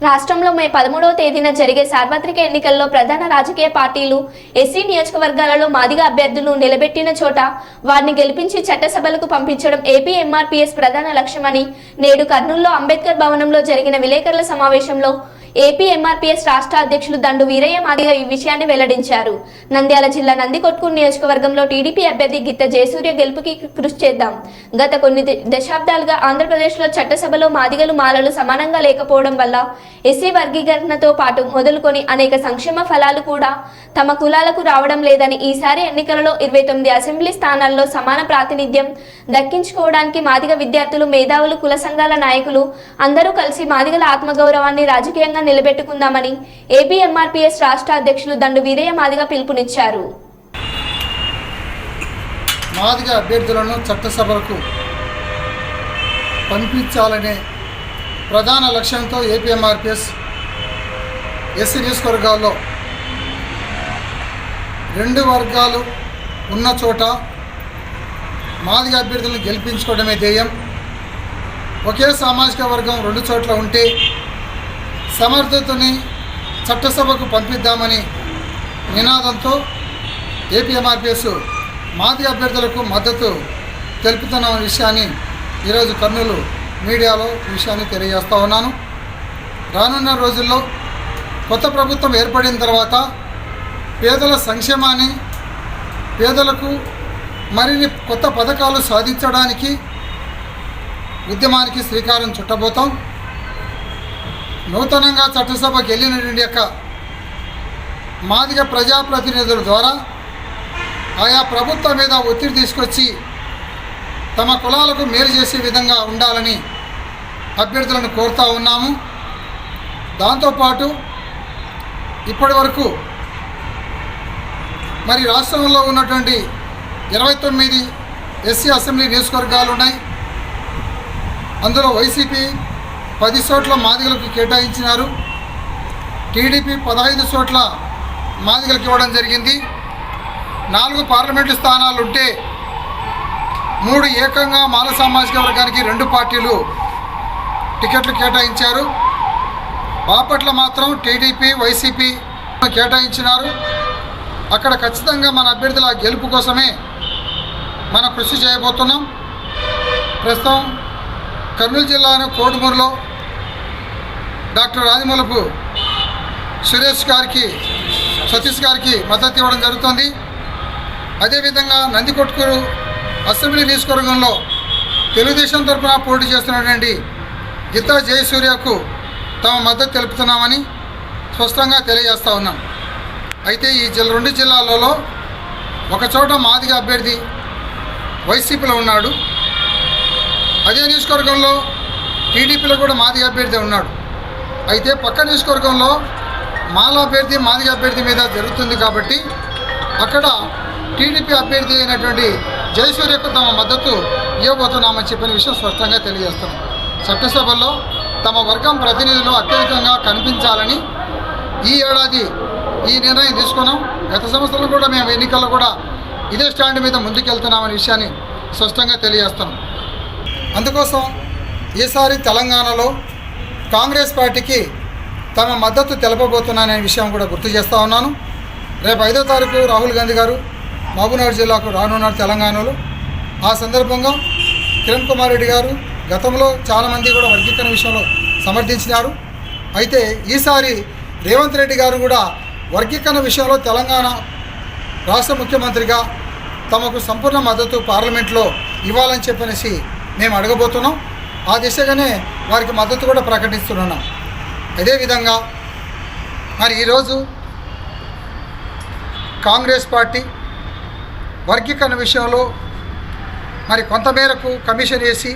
రాష్ట్రంలో మే పదమూడవ తేదీన జరిగే సార్వత్రిక ఎన్నికల్లో ప్రధాన రాజకీయ పార్టీలు ఎస్సీ నియోజకవర్గాలలో మాదిగ అభ్యర్థులు నిలబెట్టిన చోట వారిని గెలిపించి చట్టసభలకు పంపించడం ఏపీ ఎంఆర్పీఎస్ ప్రధాన లక్ష్యమని నేడు కర్నూలులో అంబేద్కర్ భవనంలో జరిగిన విలేకరుల సమావేశంలో ఏపీ ఎంఆర్పీఎస్ రాష్ట్ర అధ్యక్షులు దండు వీరయ్య మాదిగ ఈ విషయాన్ని వెల్లడించారు. నంద్యాల జిల్లా నందికొట్కూరు నియోజకవర్గంలో టీడీపీ అభ్యర్థి గిత్త జయసూర్య గెలుపుకి కృషి చేద్దాం. గత కొన్ని ద- దశాబ్దాలుగా ఆంధ్రప్రదేశ్లో చట్టసభలో మాదిగలు మాలలు సమానంగా లేకపోవడం వల్ల ఎస్సీ వర్గీకరణతో పాటు మొదలుకొని అనేక సంక్షేమ ఫలాలు కూడా తమ కులాలకు రావడం లేదని ఈసారి ఎన్నికలలో ఇరవై తొమ్మిది అసెంబ్లీ స్థానాల్లో సమాన ప్రాతినిధ్యం దక్కించుకోవడానికి మాదిగ విద్యార్థులు మేధావులు కుల సంఘాల నాయకులు అందరూ కలిసి మాదిగల ఆత్మగౌరవాన్ని రాజకీయంగా నిలబెట్టుకుందామని ఏపీఎంఆర్పీఎస్ రాష్ట్ర అధ్యక్షులు దండు వీరయ్య మాదిగ పిలుపునిచ్చారు. మాదిగ అభ్యర్థులను చట్టసభలకు పంపించాలనే ప్రధాన లక్ష్యంతో ఏపీఎంఆర్పిఎస్ ఎస్సీ నియోజకవర్గాల్లో రెండు వర్గాలు ఉన్న చోట మాదిగ అభ్యర్థులను గెలిపించుకోవడమే ధ్యేయం. ఒకే సామాజిక వర్గం రెండు చోట్ల ఉంటే సమర్థతని చట్టసభకు పంపిద్దామని నినాదంతో ఏపీఎంఆర్పిఎస్ మాది అభ్యర్థులకు మద్దతు తెలుపుతున్న విషయాన్ని ఈరోజు కర్నూలు మీడియాలో విషయాన్ని తెలియజేస్తూ ఉన్నాను. రానున్న రోజుల్లో కొత్త ప్రభుత్వం ఏర్పడిన తర్వాత పేదల సంక్షేమాన్ని పేదలకు మరిన్ని కొత్త పథకాలు సాధించడానికి ఉద్యమానికి శ్రీకారం చుట్టబోతాం. నూతనంగా చట్టసభకు వెళ్ళినటువంటి యొక్క మాదిగ ప్రజాప్రతినిధుల ద్వారా ఆయా ప్రభుత్వం మీద ఒత్తిడి తీసుకొచ్చి తమ కులాలకు మేలు చేసే విధంగా ఉండాలని అభ్యర్థులను కోరుతా ఉన్నాము. దాంతోపాటు ఇప్పటి వరకు మరి రాష్ట్రంలో ఉన్నటువంటి ఇరవై తొమ్మిది ఎస్సీ అసెంబ్లీ నియోజకవర్గాలు ఉన్నాయి. అందులో వైసీపీ పది చోట్ల మాదిగలకు కేటాయించినారు. టీడీపీ పదహైదు చోట్ల మాదిగలకు ఇవ్వడం జరిగింది. నాలుగు పార్లమెంటు స్థానాలు ఉంటే మూడు ఏకంగా మాల సామాజిక వర్గానికి రెండు పార్టీలు టికెట్లు కేటాయించారు. బాపట్ల మాత్రం టీడీపీ వైసీపీ కేటాయించినారు. అక్కడ ఖచ్చితంగా మన అభ్యర్థుల గెలుపు కోసమే మనం కృషి చేయబోతున్నాం. ప్రస్తుతం కర్నూలు జిల్లాను కోడుమూరులో డాక్టర్ రాజమలపు సురేష్ గారికి సతీష్ గారికి మద్దతు ఇవ్వడం జరుగుతుంది. అదేవిధంగా నందికొట్కూరు అసెంబ్లీ నియోజకవర్గంలో తెలుగుదేశం తరఫున పోటీ చేస్తున్నటువంటి గీతా జయసూర్యకు తమ మద్దతు తెలుపుతున్నామని స్పష్టంగా తెలియజేస్తా ఉన్నాం. అయితే ఈ జిల్లా రెండు జిల్లాలలో ఒకచోట మాదిగ అభ్యర్థి వైసీపీలో ఉన్నాడు. అదే నియోజకవర్గంలో టీడీపీలో కూడా మాదిగ అభ్యర్థి ఉన్నాడు. అయితే పక్క నియోజకవర్గంలో మాల అభ్యర్థి మాదిగ అభ్యర్థి మీద జరుగుతుంది కాబట్టి అక్కడ టీడీపీ అభ్యర్థి అయినటువంటి జయసూర్యకు తమ మద్దతు ఇవ్వబోతున్నామని చెప్పిన విషయం స్పష్టంగా తెలియజేస్తున్నాం చట్టసభలో తమ వర్గం ప్రతినిధులు అత్యధికంగా కనిపించాలని ఈ ఏడాది ఈ నిర్ణయం తీసుకున్నాం. గత సంవత్సరం కూడా మేము ఎన్నికల్లో కూడా ఇదే స్టాండ్ మీద ముందుకెళ్తున్నామనే విషయాన్ని స్పష్టంగా తెలియజేస్తున్నాం అందుకోసం ఈసారి తెలంగాణలో కాంగ్రెస్ పార్టీకి తమ మద్దతు తెలపబోతున్నాననే విషయం కూడా గుర్తు చేస్తూ ఉన్నాను. రేపు ఐదో తారీఖు రాహుల్ గాంధీ గారు మహబూబ్నగర్ జిల్లాకు రానున్నారు తెలంగాణలో. ఆ సందర్భంగా కిరణ్ కుమార్ రెడ్డి గారు గతంలో చాలామంది కూడా వర్గీకరణ విషయంలో సమర్థించినారు. అయితే ఈసారి రేవంత్ రెడ్డి గారు కూడా వర్గీకరణ విషయంలో తెలంగాణ రాష్ట్ర ముఖ్యమంత్రిగా తమకు సంపూర్ణ మద్దతు పార్లమెంట్లో ఇవ్వాలని చెప్పనేసి మేము అడగబోతున్నాం. ఆ దిశగానే వారికి మద్దతు కూడా ప్రకటిస్తున్నాం అదేవిధంగా మరి ఈరోజు కాంగ్రెస్ పార్టీ వర్గీకరణ విషయంలో మరి కొంతమేరకు కమిషన్ వేసి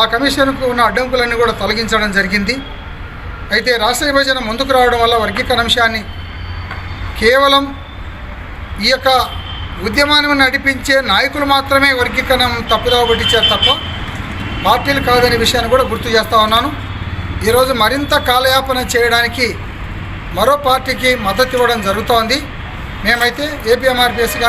ఆ కమిషన్కు ఉన్న అడ్డంకులన్నీ కూడా తొలగించడం జరిగింది. అయితే రాష్ట్ర విభజన ముందుకు రావడం వల్ల వర్గీకరణ అంశాన్ని కేవలం ఈ యొక్క ఉద్యమాన్ని నడిపించే నాయకులు మాత్రమే వర్గీకరణ తప్పుదోవ పట్టించారు తప్ప పార్టీలు కాదనే విషయాన్ని కూడా గుర్తు చేస్తూ ఉన్నాను. ఈరోజు మరింత కాలయాపన చేయడానికి మరో పార్టీకి మద్దతు ఇవ్వడం జరుగుతోంది. మేమైతే ఏపీఎంఆర్పిఎస్ కానీ